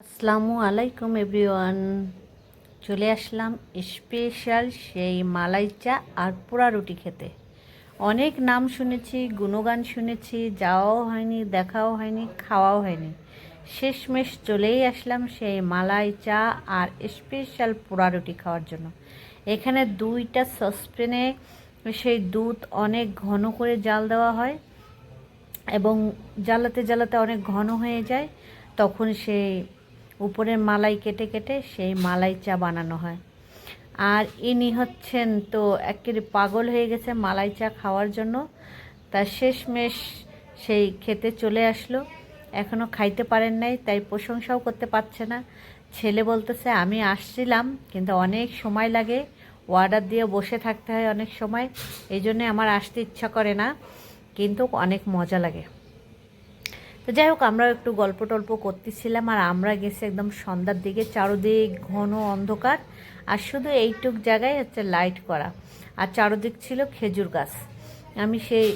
আসসালামু আলাইকুম এভরিওয়ান। চলে আসলাম স্পেশাল সেই মালাই চা আর পোড়া রুটি খেতে। অনেক নাম শুনেছি, গুণগান শুনেছি, যাওয়াও হয়নি, দেখাও হয়নি, খাওয়াও হয়নি। শেষমেশ চলেই আসলাম সেই মালাই চা আর স্পেশাল পোড়া রুটি খাওয়ার জন্য। এখানে দুইটা সসপেনে সেই দুধ অনেক ঘন করে জাল দেওয়া হয় এবং জ্বালাতে জ্বালাতে অনেক ঘন হয়ে যায়। তখন সেই উপরের মালাই কেটে কেটে সেই মালাই চা বানানো হয়। আর ইনি হচ্ছেন তো একেবারে পাগল হয়ে গেছে মালাই চা খাওয়ার জন্য। তার শেষমেশ সেই খেতে চলে আসলো। এখনও খাইতে পারেন নাই, তাই প্রশংসাও করতে পারছে না। ছেলে বলতেছে, আমি আসছিলাম, কিন্তু অনেক সময় লাগে। অর্ডার দিয়ে বসে থাকতে হয় অনেক সময়। এই জন্যে আমার আসতে ইচ্ছা করে না, কিন্তু অনেক মজা লাগে। তো যাই হোক আমরা একটু গল্প টল্প করতেছিলাম আর আমরা গেছি একদম সন্ধ্যার দিকে, চারোদিক ঘন অন্ধকার আর শুধু এইটুক জায়গায় হচ্ছে লাইট করা। আর চারোদিক ছিল খেজুর গাছ। আমি সেই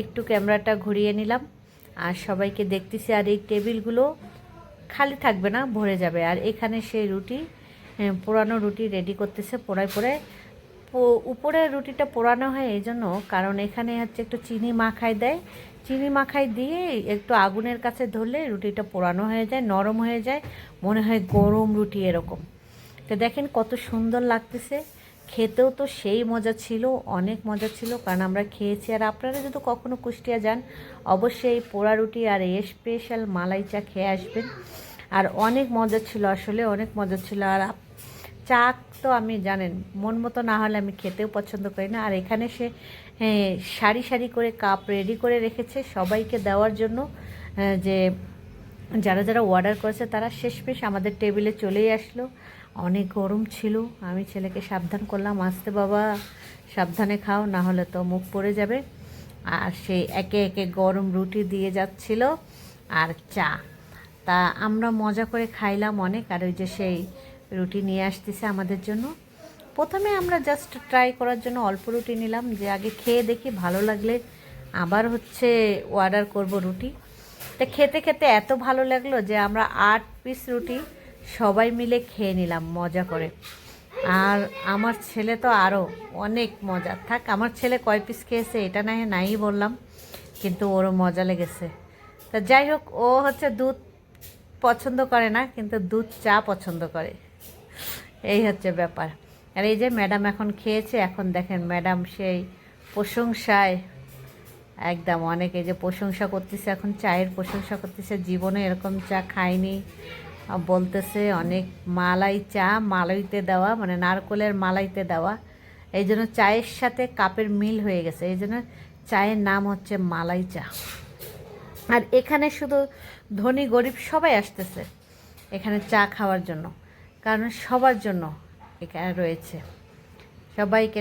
একটু ক্যামেরাটা ঘুরিয়ে নিলাম আর সবাইকে দেখতেছি আর এই টেবিলগুলো খালি থাকবে না, ভরে যাবে। আর এখানে সেই রুটি পোড়ানো রুটি রেডি করতেছে, পোড়ায় পোড়ায়। উপরের রুটিটা পোড়ানো হয় এই জন্য কারণ এখানে হচ্ছে একটু চিনি মাখায় দেয়। চিনি মাখায় দিয়ে একটু আগুনের কাছে ধরলে রুটিটা পোড়ানো হয়ে যায়, নরম হয়ে যায়, মনে হয় গরম রুটি এরকম। তো দেখেন কত সুন্দর লাগতেছে। খেতেও তো সেই মজা ছিল, অনেক মজা ছিল, কারণ আমরা খেয়েছি। আর আপনারা যদি কখনো কুষ্টিয়া যান, অবশ্যই পোড়া রুটি আর স্পেশাল মালাই চা খেয়ে আসবেন। আর অনেক মজা ছিল, আসলে অনেক মজা ছিল। আর চা তো আমি জানেন, মন মতো না হলে আমি খেতেও পছন্দ করি না। আর এখানে সে সারি সারি করে কাপ রেডি করে রেখেছে সবাইকে দেওয়ার জন্য যে যারা যারা অর্ডার করেছে তারা শেষমেশ আমাদের টেবিলে চলেই আসলো। অনেক গরম ছিল, আমি ছেলেকে সাবধান করলাম, আসতে বাবা, সাবধানে খাও, না হলে তো মুখ পড়ে যাবে। আর সেই একে একে গরম রুটি দিয়ে যাচ্ছিল, আর চা। তা আমরা মজা করে খাইলাম অনেক, আর ওই যে সেই রুটি নিয়ে আসতেছে আমাদের জন্য। প্রথমে আমরা জাস্ট ট্রাই করার জন্য অল্প রুটি নিলাম, যে আগে খেয়ে দেখি, ভালো লাগলে আবার হচ্ছে অর্ডার করব রুটি। তা খেতে খেতে এত ভালো লাগল যে আমরা আট পিস রুটি সবাই মিলে খেয়ে নিলাম মজা করে। আর আমার ছেলে তো আরও অনেক মজা। থাক, আমার ছেলে কয় পিস খেয়েছে এটা না নাই বললাম, কিন্তু ওরও মজা লেগেছে। তা যাই হোক, ও হচ্ছে দুধ পছন্দ করে না, কিন্তু দুধ চা পছন্দ করে। এই হচ্ছে ব্যাপার। আর এই যে ম্যাডাম এখন খেয়েছে, এখন দেখেন ম্যাডাম সেই প্রশংসায় একদম অনেকে যে প্রশংসা করতেছে, এখন চায়ের প্রশংসা করতেছে, জীবনে এরকম চা খায়নি। বলতেছে অনেক মালাই চা, মালাইতে দেওয়া মানে নারকলের মালাইতে দেওয়া। এই জন্য চায়ের সাথে কাপের মিল হয়ে গেছে, এই জন্য চায়ের নাম হচ্ছে মালাই চা। আর এখানে শুধু ধনী গরিব সবাই আসতেছে, এখানে চা খাওয়ার জন্য। কারণ সবার জন্য এখানে রয়েছে। সবাইকে